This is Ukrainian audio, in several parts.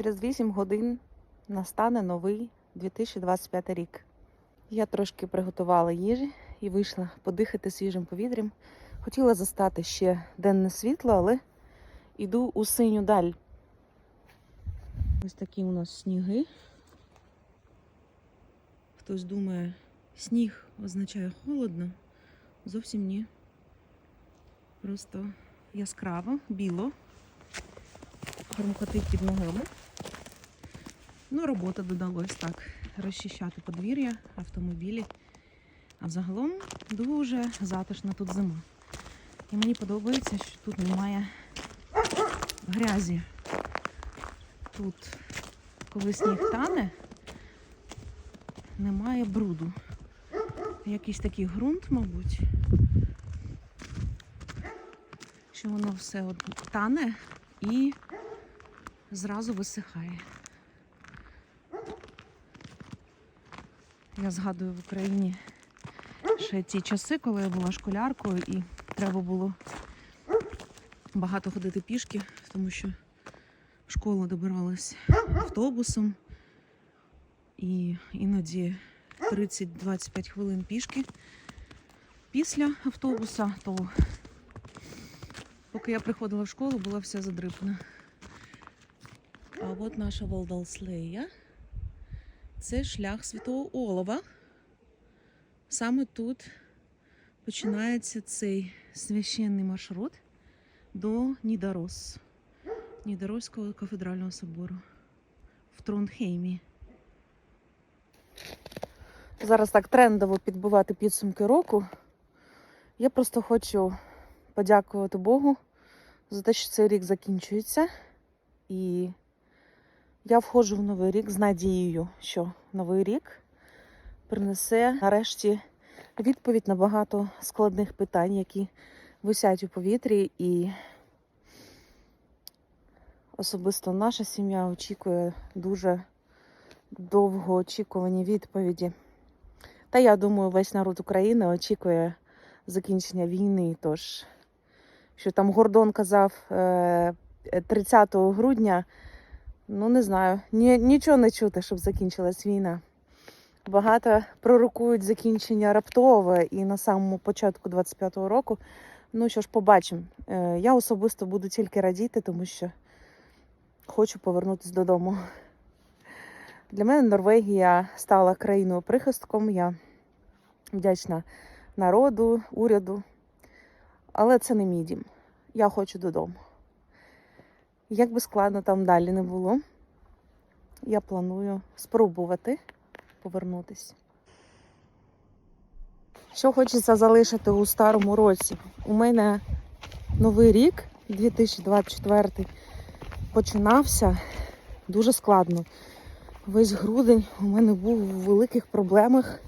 Через 8 годин настане новий 2025 рік. Я трошки приготувала їжі і вийшла подихати свіжим повітрям. Хотіла застати ще денне світло, але йду у синю даль. Ось такі у нас сніги. Хтось думає, сніг означає холодно. Зовсім ні. Просто яскраво, біло. Громкотить під ногами. Ну, робота додалось так. Розчищати подвір'я, автомобілі. А загалом дуже затишна тут зима. І мені подобається, що тут немає грязі. Тут, коли сніг тане, немає бруду. Якийсь такий ґрунт, мабуть, що воно все тане і зразу висихає. Я згадую в Україні ще ті часи, коли я була школяркою і треба було багато ходити пішки, тому що в школу добиралась автобусом і іноді 30-25 хвилин пішки після автобуса, то поки я приходила в школу, була вся задрипана. А от наша Валдалслея. Це шлях Святого Олова. Саме тут починається цей священний маршрут до Нідарос, Нідарозького кафедрального собору в Тронхеймі. Зараз так трендово підбивати підсумки року. Я просто хочу подякувати Богу за те, що цей рік закінчується. І я входжу в новий рік з надією, що новий рік принесе нарешті відповідь на багато складних питань, які висять у повітрі, і особисто наша сім'я очікує дуже довгоочікувані відповіді. Та я думаю, весь народ України очікує закінчення війни. Тож, що там Гордон казав е, 30 грудня. Ну, не знаю, Ні, нічого не чути, щоб закінчилась війна. Багато пророкують закінчення раптове і на самому початку 25-го року. Ну що ж, побачимо. Е, Я особисто буду тільки радіти, тому що хочу повернутися додому. Для мене Норвегія стала країною прихистком. Я вдячна народу, уряду. Але це не мій дім. Я хочу додому. Як би складно там далі не було, я планую спробувати повернутися. Що хочеться залишити у старому році? У мене новий рік, 2024, починався дуже складно. Весь грудень у мене був у великих проблемах.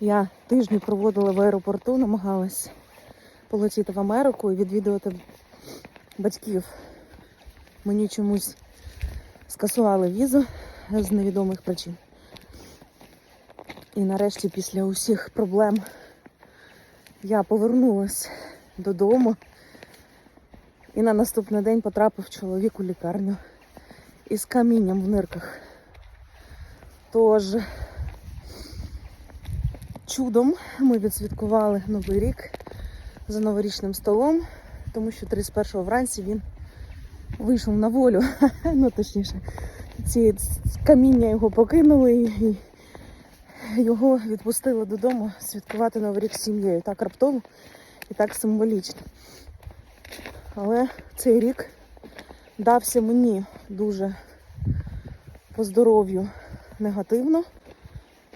Я тижні проводила в аеропорту, намагалась полетіти в Америку і відвідувати батьків мені чомусь скасували візу з невідомих причин. І нарешті, після усіх проблем, я повернулася додому. І на наступний день потрапив чоловік у лікарню із камінням в нирках. Тож, чудом ми відсвяткували Новий рік за новорічним столом, тому що 31-го вранці він вийшов на волю. ну, точніше, ці каміння його покинули і його відпустили додому святкувати Новий рік з сім'єю. Так раптово і так символічно. Але цей рік дався мені дуже по здоров'ю негативно.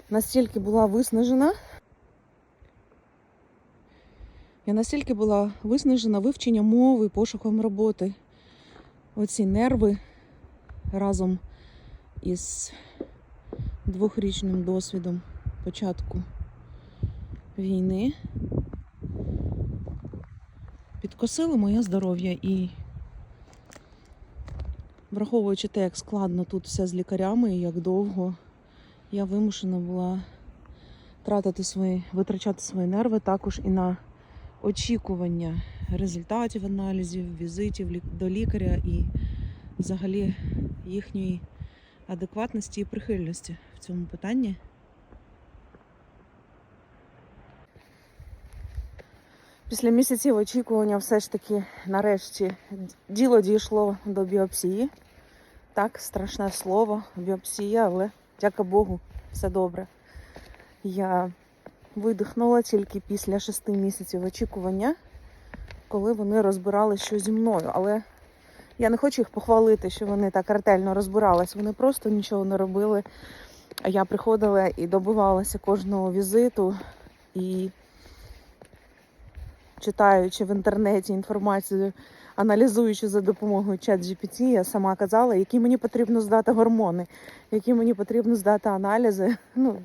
Настільки була виснажена. Я настільки була виснажена вивченням мови, пошуком роботи оці нерви разом із двохрічним досвідом початку війни. Підкосили моє здоров'я і враховуючи те, як складно тут все з лікарями і як довго, я вимушена була тратити свої, витрачати свої нерви також і на очікування результатів аналізів, візитів до лікаря і взагалі їхньої адекватності і прихильності в цьому питанні. Після місяців очікування все ж таки нарешті діло дійшло до біопсії. Так, страшне слово, біопсія, але дяка Богу, все добре. Я видихнула тільки після шести місяців очікування, коли вони розбирали, що зі мною. Але я не хочу їх похвалити, що вони так ретельно розбирались. Вони просто нічого не робили. Я приходила і добивалася кожного візиту і читаючи в інтернеті інформацію, аналізуючи за допомогою чат GPT, я сама казала, які мені потрібно здати гормони, які мені потрібно здати аналізи. Ну,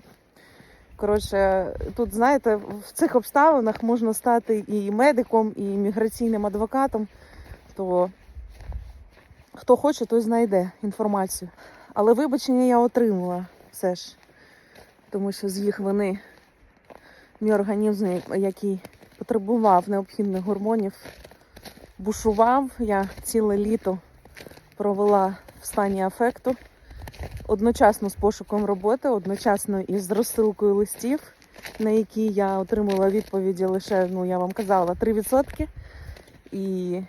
коротше, тут, знаєте, в цих обставинах можна стати і медиком, і міграційним адвокатом, то хто хоче, той знайде інформацію. Але вибачення я отримала все ж, тому що з їх вини мій організм, який потребував необхідних гормонів, бушував. Я ціле літо провела в стані афекту, одночасно з пошуком роботи, одночасно із розсилкою листів, на які я отримала відповіді лише, ну я вам казала, 3%. І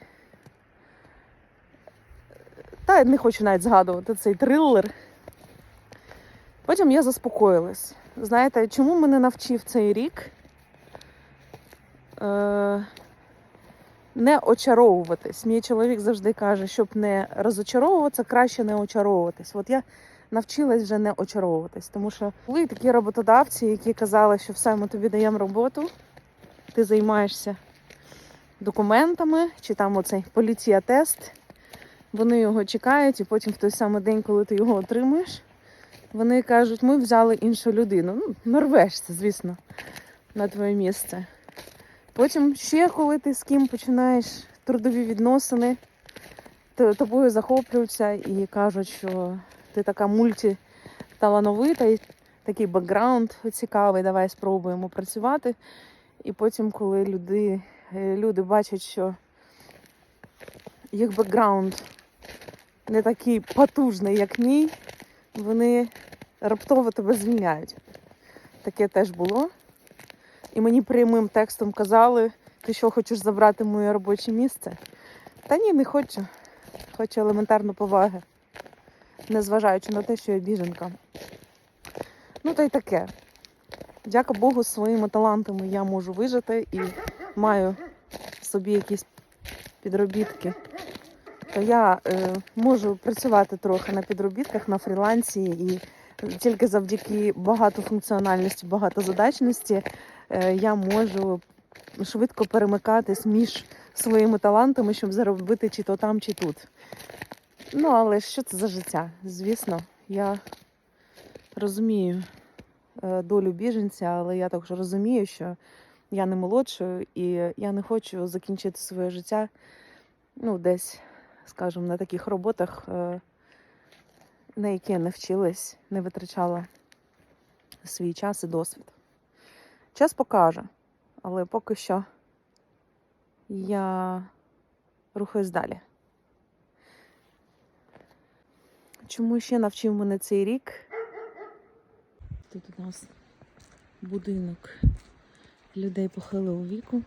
та не хочу навіть згадувати цей трилер. Потім я заспокоїлась. Знаєте, чому мене навчив цей рік? Е, не очаровуватись. Мій чоловік завжди каже, щоб не розочаровуватися, краще не очаровуватись. От я навчилась вже не очаровуватись, тому що були такі роботодавці, які казали, що все, ми тобі даємо роботу, ти займаєшся документами, чи там оцей поліція-тест. Вони його чекають, і потім в той самий день, коли ти його отримуєш, вони кажуть, ми взяли іншу людину. Ну, норвежця, звісно, на твоє місце. Потім ще, коли ти з ким починаєш трудові відносини, то тобою захоплюються і кажуть, що ти така мультиталановита, і такий бекграунд цікавий, давай спробуємо працювати. І потім, коли люди, е, люди бачать, що їх бекграунд не такий потужний, як мій, вони раптово тебе звільняють. Таке теж було. І мені прямим текстом казали, ти що хочеш забрати моє робоче місце? Та ні, не хочу. Хочу елементарно поваги, незважаючи на те, що я біженка. Ну, та й таке. Дяка Богу, своїми талантами я можу вижити і маю собі якісь підробітки. То я е, можу працювати трохи на підробітках, на фрілансі, і тільки завдяки багатофункціональності, багатозадачності е, я можу швидко перемикатись між своїми талантами, щоб заробити чи то там, чи тут. Ну, але що це за життя? Звісно, я розумію е, долю біженця, але я також розумію, що я не молодшою і я не хочу закінчити своє життя ну, десь, скажімо, на таких роботах, е, на які я не вчилась, не витрачала свій час і досвід. Час покаже, але поки що я рухаюсь далі. Чому ще навчив мене цей рік? Тут у нас будинок людей похилого віку.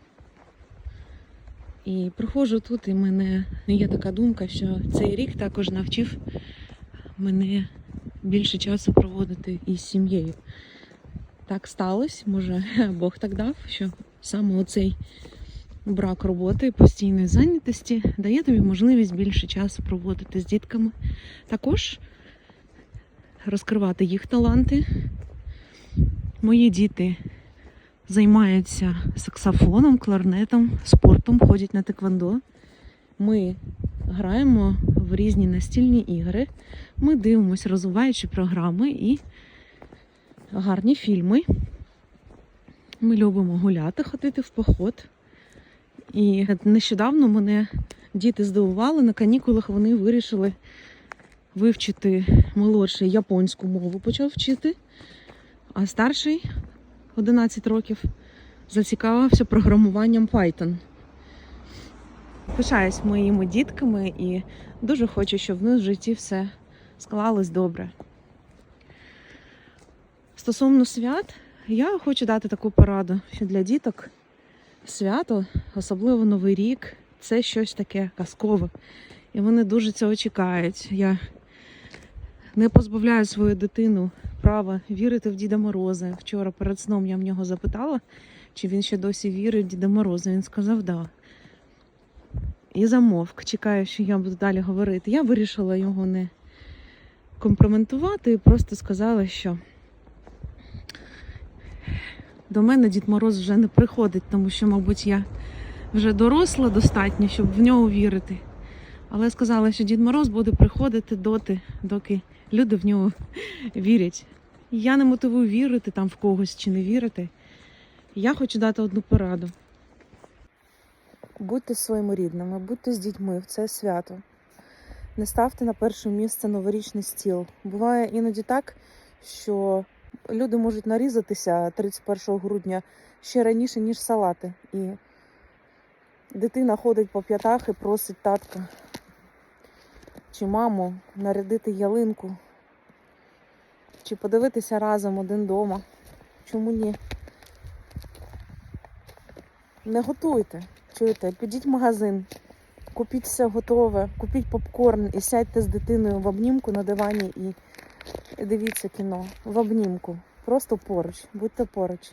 І приходжу тут, і мене є така думка, що цей рік також навчив мене більше часу проводити із сім'єю. Так сталося, може, Бог так дав, що саме оцей брак роботи, постійної зайнятості дає тобі можливість більше часу проводити з дітками. Також розкривати їх таланти. Мої діти займаються саксофоном, кларнетом, спортом, ходять на теквондо. Ми граємо в різні настільні ігри. Ми дивимося розвиваючі програми і гарні фільми. Ми любимо гуляти, ходити в поход. І нещодавно мене діти здивували, на канікулах вони вирішили вивчити молодший японську мову, почав вчити, а старший 11 років зацікавився програмуванням Python. пишаюсь моїми дітками і дуже хочу, щоб в них в житті все склалось добре. Стосовно свят, я хочу дати таку пораду, що для діток свято, особливо Новий рік, це щось таке казкове. І вони дуже цього чекають. Я не позбавляю свою дитину права вірити в Діда Мороза. Вчора перед сном я в нього запитала, чи він ще досі вірить в Діда Мороза. Він сказав да. І замовк, чекаю, що я буду далі говорити. Я вирішила його не компроментувати і просто сказала, що до мене Дід Мороз вже не приходить, тому що, мабуть, я вже доросла достатньо, щоб в нього вірити. Але сказала, що Дід Мороз буде приходити доти, доки люди в нього вірять. Я не мотивую вірити там в когось чи не вірити. Я хочу дати одну пораду. Будьте своїми рідними, будьте з дітьми в це свято. Не ставте на перше місце новорічний стіл. Буває іноді так, що люди можуть нарізатися 31 грудня ще раніше, ніж салати. І дитина ходить по п'ятах і просить татка чи маму нарядити ялинку, чи подивитися разом один дома. Чому ні? Не готуйте. Чуєте, підіть в магазин, купіть все готове, купіть попкорн і сядьте з дитиною в обнімку на дивані і дивіться кіно в обнімку. Просто поруч, будьте поруч.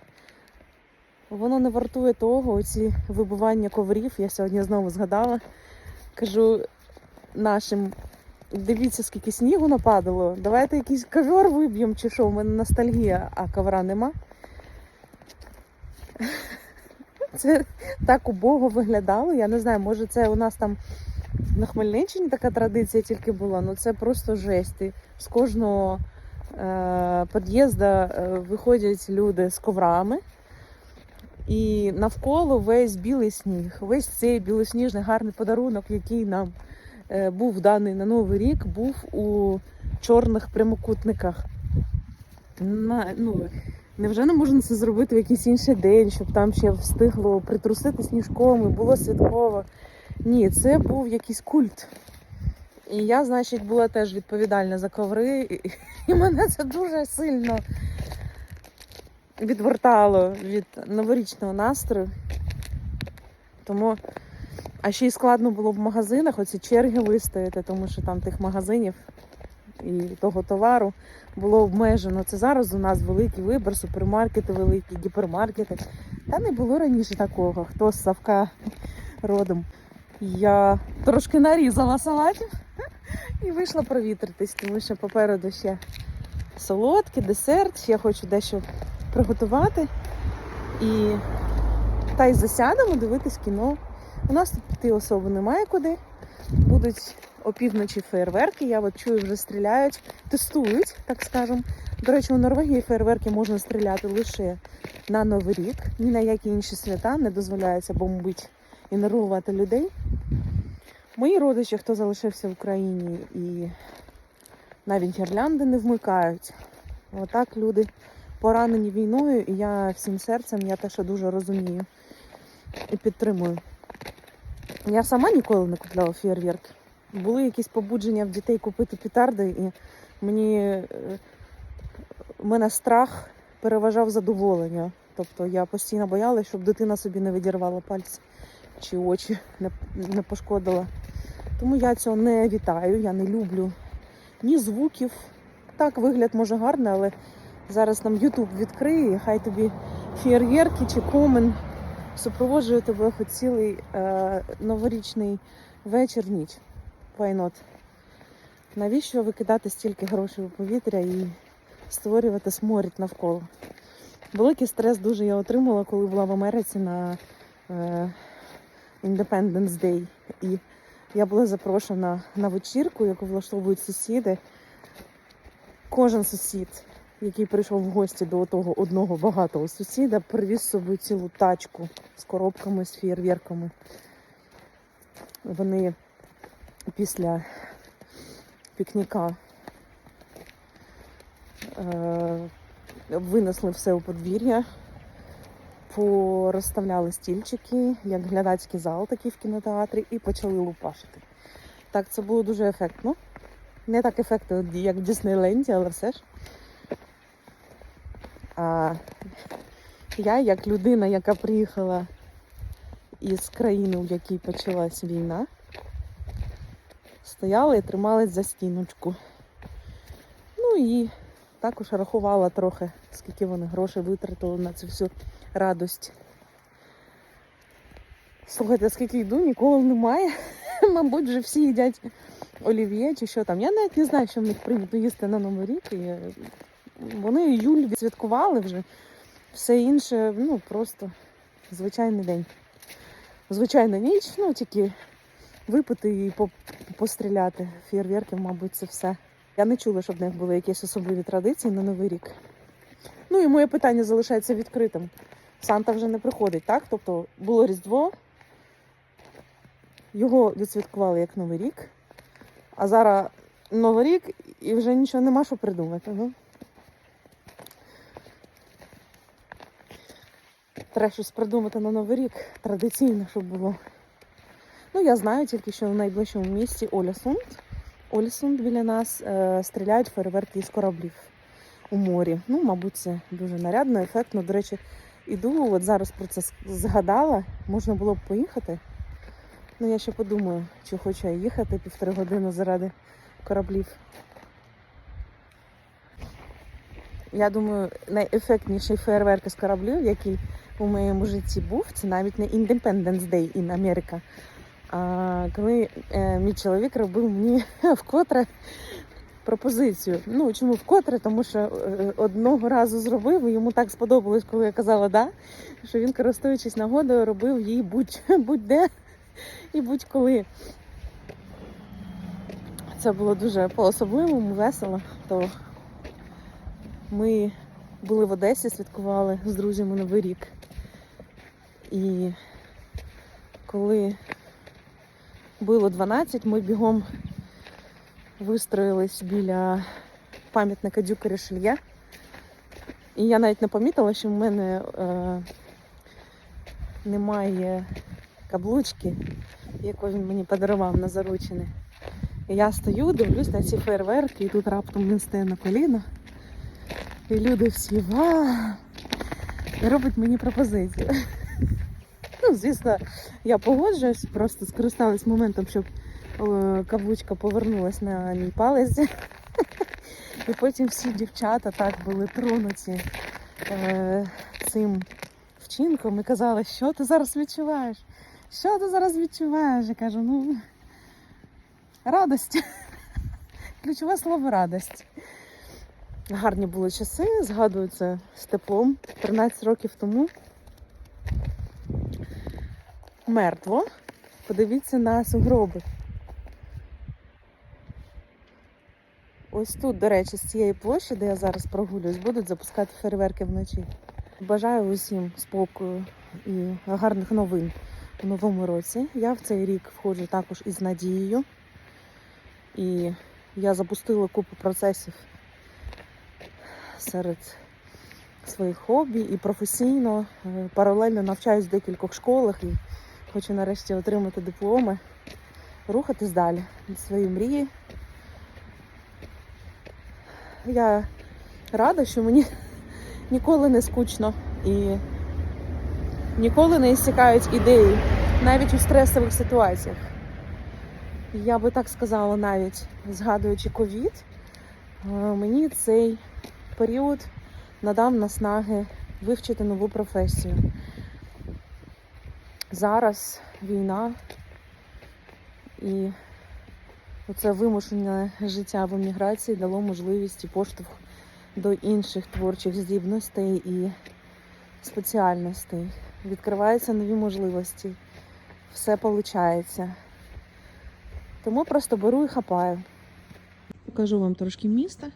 Воно не вартує того, оці вибивання коврів. Я сьогодні знову згадала. Кажу нашим, дивіться, скільки снігу нападало. Давайте якийсь ковер виб'ємо, чи що, у мене ностальгія, а ковра нема. Це так убого виглядало. Я не знаю, може це у нас там на Хмельниччині така традиція тільки була, ну це просто жесть. І З кожного під'їзду е, виходять люди з коврами. І навколо весь білий сніг, весь цей білосніжний гарний подарунок, який нам е, був даний на Новий рік, був у чорних прямокутниках. Ну, невже не можна це зробити в якийсь інший день, щоб там ще встигло притрусити сніжком і було святково? Ні, це був якийсь культ. І я, значить, була теж відповідальна за коври, і, мене це дуже сильно відвертало від новорічного настрою. Тому, а ще й складно було в магазинах оці черги вистояти, тому що там тих магазинів і того товару було обмежено. Це зараз у нас великий вибір, супермаркети великі, гіпермаркети. Та не було раніше такого. Хто з Савка родом. Я трошки нарізала салатів і вийшла провітритись, тому що попереду ще солодкий, десерт, ще хочу дещо приготувати. І та й засядемо дивитись кіно. У нас тут особо немає куди. Будуть опівночі фейерверки. Я от чую, вже стріляють, тестують, так скажемо. До речі, у Норвегії фейерверки можна стріляти лише на Новий рік. Ні на які інші свята не дозволяється бомбити і нервувати людей. Мої родичі, хто залишився в Україні і навіть гірлянди не вмикають. Отак люди поранені війною, і я всім серцем, я те, що дуже розумію і підтримую. Я сама ніколи не купляла фєрверки. Були якісь побудження в дітей купити петарди, і мені е, мене страх переважав задоволення. Тобто я постійно боялася, щоб дитина собі не відірвала пальці чи очі не, пошкодила. Тому я цього не вітаю, я не люблю ні звуків. Так, вигляд може гарний, але зараз нам Ютуб відкриє, і хай тобі фєрверки чи комен супроводжує тебе хоч цілий е, новорічний вечір, ніч. Why? Навіщо викидати стільки грошей у повітря і створювати сморід навколо? Великий стрес дуже я отримала, коли була в Америці на е, Independence Day. І я була запрошена на вечірку, яку влаштовують сусіди. Кожен сусід, який прийшов в гості до того одного багатого сусіда, привіз з собою цілу тачку з коробками, з фєрверками. Вони після пікніка е, винесли все у подвір'я, порозставляли стільчики, як глядацький зал, такий в кінотеатрі, і почали лупашити. Так, це було дуже ефектно. Не так ефектно, як в Діснейленді, але все ж. А я, як людина, яка приїхала із країни, в якій почалась війна, стояла і трималась за стіночку. Ну і також рахувала трохи, скільки вони грошей витратили на цю всю радость. Слухайте, скільки йду, ніколи немає. Мабуть, вже всі їдять олів'є чи що там. Я навіть не знаю, що в них прийнято їсти на Новий рік. І е, вони іюль відсвяткували вже. Все інше, ну просто звичайний день. Звичайна ніч, ну тільки випити і постріляти. Фєрверки, мабуть, це все. Я не чула, щоб в них були якісь особливі традиції на Новий рік. Ну і моє питання залишається відкритим. Санта вже не приходить, так? Тобто було Різдво, його відсвяткували як Новий рік, а зараз Новий рік і вже нічого нема що придумати. Ну. Треба щось придумати на Новий рік традиційно, щоб було. Ну, я знаю тільки, що в найближчому місті Олясунд. Олісунд біля нас е, стріляють фейерверки із кораблів у морі. Ну, мабуть, це дуже нарядно, ефектно. До речі, іду, от зараз про це згадала. Можна було б поїхати. Ну, я ще подумаю, чи хочу я їхати півтори години заради кораблів. Я думаю, найефектніший фейерверк із кораблів, який у моєму житті був, це навіть не Independence Day in America. А коли е, мій чоловік робив мені вкотре пропозицію. Ну чому вкотре? Тому що е, одного разу зробив, і йому так сподобалось, коли я казала да, що він, користуючись нагодою, робив її будь- будь-де і будь-коли. Це було дуже по-особливому, весело. То ми були в Одесі, святкували з друзями Новий рік. І коли було 12, ми бігом вистроїлись біля пам'ятника Дюка Рішельє. І я навіть не помітила, що в мене е, немає каблучки, яку він мені подарував на заручини. І я стою, дивлюсь на ці фейерверки, і тут раптом він стає на коліна. І люди всі ва і робить мені пропозицію. Ну, звісно, я погоджуюсь, просто скористалась моментом, щоб каблучка повернулась на мій палець. І потім всі дівчата так були тронуті е, цим вчинком і казали, що ти зараз відчуваєш? Що ти зараз відчуваєш? Я кажу, ну радость. Ключове слово радость. Гарні були часи, згадую це з теплом 13 років тому. Мертво. Подивіться на сугроби. Ось тут, до речі, з цієї площі, де я зараз прогулююсь, будуть запускати фейерверки вночі. Бажаю усім спокою і гарних новин у новому році. Я в цей рік входжу також із надією. І я запустила купу процесів серед своїх хобі і професійно. Е, Паралельно навчаюсь в декількох школах і хочу нарешті отримати дипломи, рухатись далі від своєї мрії. Я рада, що мені ніколи не скучно і ніколи не істікають ідеї, навіть у стресових ситуаціях. Я би так сказала, навіть згадуючи ковід, е, мені цей період надав наснаги вивчити нову професію. Зараз війна і оце вимушене життя в еміграції дало можливість і поштовх до інших творчих здібностей і спеціальностей. Відкриваються нові можливості, все виходить. Тому просто беру і хапаю. Покажу вам трошки міста.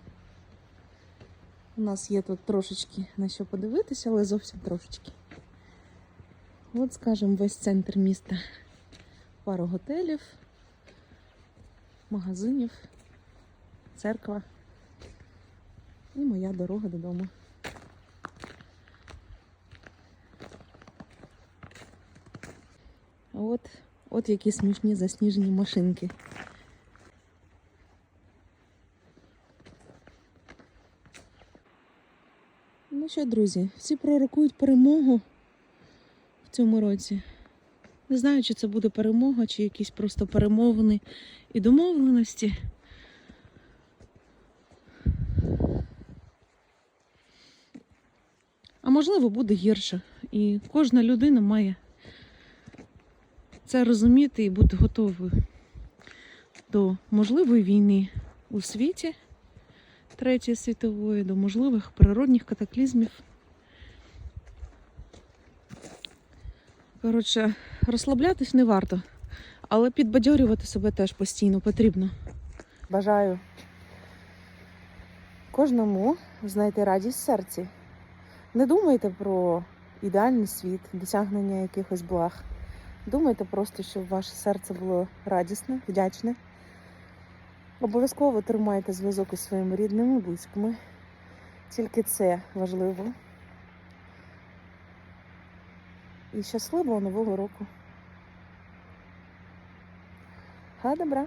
У нас є тут трошечки на що подивитися, але зовсім трошечки. От, скажімо, весь центр міста. Пару готелів, магазинів, церква і моя дорога додому. От, от які смішні засніжені машинки. Ну що, друзі, всі пророкують перемогу в цьому році. Не знаю, чи це буде перемога, чи якісь просто перемовини і домовленості. А можливо, буде гірше. І кожна людина має це розуміти і бути готовою до можливої війни у світі Третьої світової, до можливих природних катаклізмів. Коротше, розслаблятись не варто, але підбадьорювати себе теж постійно потрібно. Бажаю кожному знайти радість в серці. Не думайте про ідеальний світ, досягнення якихось благ. Думайте просто, щоб ваше серце було радісне, вдячне. Обов'язково тримайте зв'язок із своїми рідними, близькими. Тільки це важливо. І щасливого нового року. Га добра!